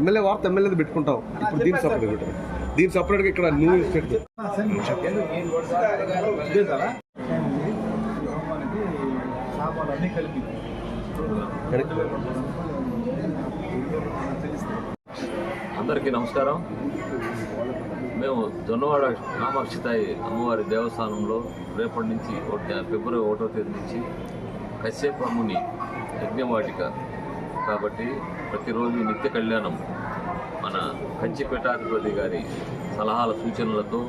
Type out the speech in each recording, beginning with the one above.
MLA వార్త ఎమ్మెల్యేది పెట్టుకుంటాం ఇప్పుడు దీని సపరేట్ పెట్టారు దీని సపరేట్గా ఇక్కడ న్యూ ఎస్టేట్ అందరికీ నమస్కారం. మేము దొన్నవాడ కామాక్షితాయి అమ్మవారి దేవస్థానంలో రేపటి నుంచి ఫిబ్రవరి ఒకటో తేదీ నుంచి కశ్యపముని యజ్ఞవాటిక కాబట్టి ప్రతిరోజు నిత్య కళ్యాణం మన కంచిపేటాధిపతి గారి సలహాల సూచనలతో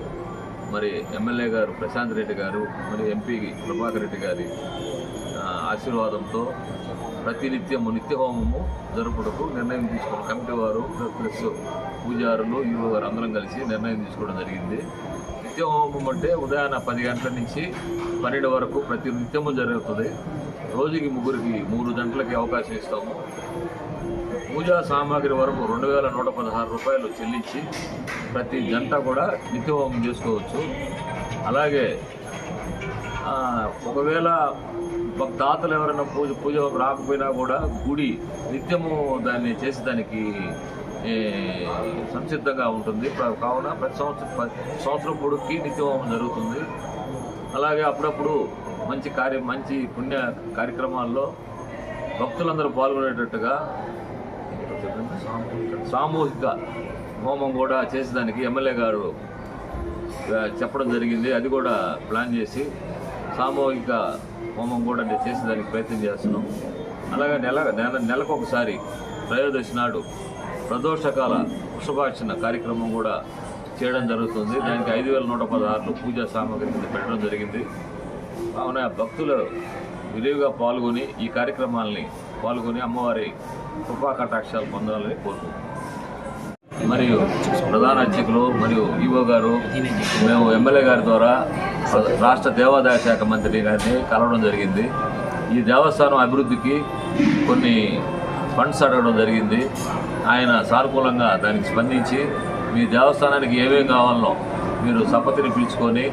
మరి ఎమ్మెల్యే గారు ప్రశాంత్ రెడ్డి గారు మరి ఎంపీ ప్రభాకర్ రెడ్డి గారి ఆశీర్వాదంతో ప్రతినిత్యము నిత్య హోమము జరుపుటకు నిర్ణయం తీసుకున్న కమిటీ వారు ప్లస్ పూజారులు ఈవో గారు అందరం కలిసి నిర్ణయం తీసుకోవడం జరిగింది. నిత్య హోమం అంటే ఉదయాన్న పది గంటల నుంచి పన్నెండు వరకు ప్రతి నిత్యము జరుగుతుంది. రోజుకి ముగ్గురికి మూడు గంటలకి అవకాశం ఇస్తాము. పూజా సామాగ్రి వరకు రెండు వేల నూట పదహారు రూపాయలు చెల్లించి ప్రతి జంట కూడా నిత్యహోమం చేసుకోవచ్చు. అలాగే ఒకవేళ దాతలు ఎవరైనా పూజ పూజ రాకపోయినా కూడా గుడి నిత్యము దాన్ని చేసి దానికి సంసిద్ధంగా ఉంటుంది. కావున ప్రతి సంవత్సరం సంవత్సరం పొడుక్కి నిత్యహోమం జరుగుతుంది. అలాగే అప్పుడప్పుడు మంచి కార్యం మంచి పుణ్య కార్యక్రమాల్లో భక్తులందరూ పాల్గొనేటట్టుగా సామూహిక హోమం కూడా చేసేదానికి ఎమ్మెల్యే గారు చెప్పడం జరిగింది. అది కూడా ప్లాన్ చేసి సామూహిక హోమం కూడా నేను చేసేదానికి ప్రయత్నం చేస్తున్నాం. అలాగే నెల నెల నెలకొకసారి త్రయోదశి నాడు ప్రదోషకాల వృషభాక్షణ కార్యక్రమం కూడా చేయడం జరుగుతుంది. దానికి ఐదు వేల నూట పదహారులు పూజా సామాగ్రి కింద పెట్టడం జరిగింది. కావున భక్తులు విరివిగా పాల్గొని ఈ కార్యక్రమాలని పాల్గొని అమ్మవారి కృపా కటాక్షాలు పొందాలని కోరుకుంటున్నాం. మరియు ప్రధాన అర్చకులు మరియు ఈవో గారు మేము ఎమ్మెల్యే గారి ద్వారా రాష్ట్ర దేవాదాయ శాఖ మంత్రి గారిని కలవడం జరిగింది. ఈ దేవస్థానం అభివృద్ధికి కొన్ని ఫండ్స్ అడగడం జరిగింది. ఆయన సానుకూలంగా దానికి స్పందించి మీ దేవస్థానానికి ఏమేమి కావాలనో మీరు సపతిని పిలుచుకొని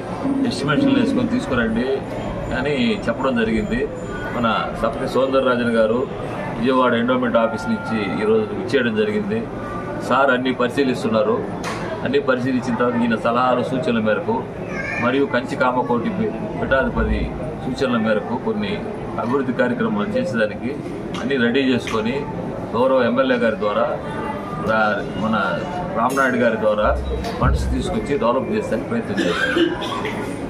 ఎస్టిమేషన్లు వేసుకొని తీసుకురండి అని చెప్పడం జరిగింది. మన సపతి సౌందరరాజన్ గారు విజయవాడ ఎండోమెంట్ ఆఫీస్ నుంచి ఈరోజు ఇచ్చేయడం జరిగింది. సార్ అన్ని పరిశీలిస్తున్నారు. అన్ని పరిశీలించిన తర్వాత ఈయన సలహాలు సూచనల మేరకు మరియు కంచి కామకోటి పీ- పీఠాధిపతి సూచనల మేరకు కొన్ని అభివృద్ధి కార్యక్రమాలు చేసేదానికి అన్నీ రెడీ చేసుకొని గౌరవ ఎమ్మెల్యే గారి ద్వారా మన రామనాయుడు గారి ద్వారా ఫండ్స్ తీసుకొచ్చి డెవలప్ చేస్తానికి ప్రయత్నం చేస్తాం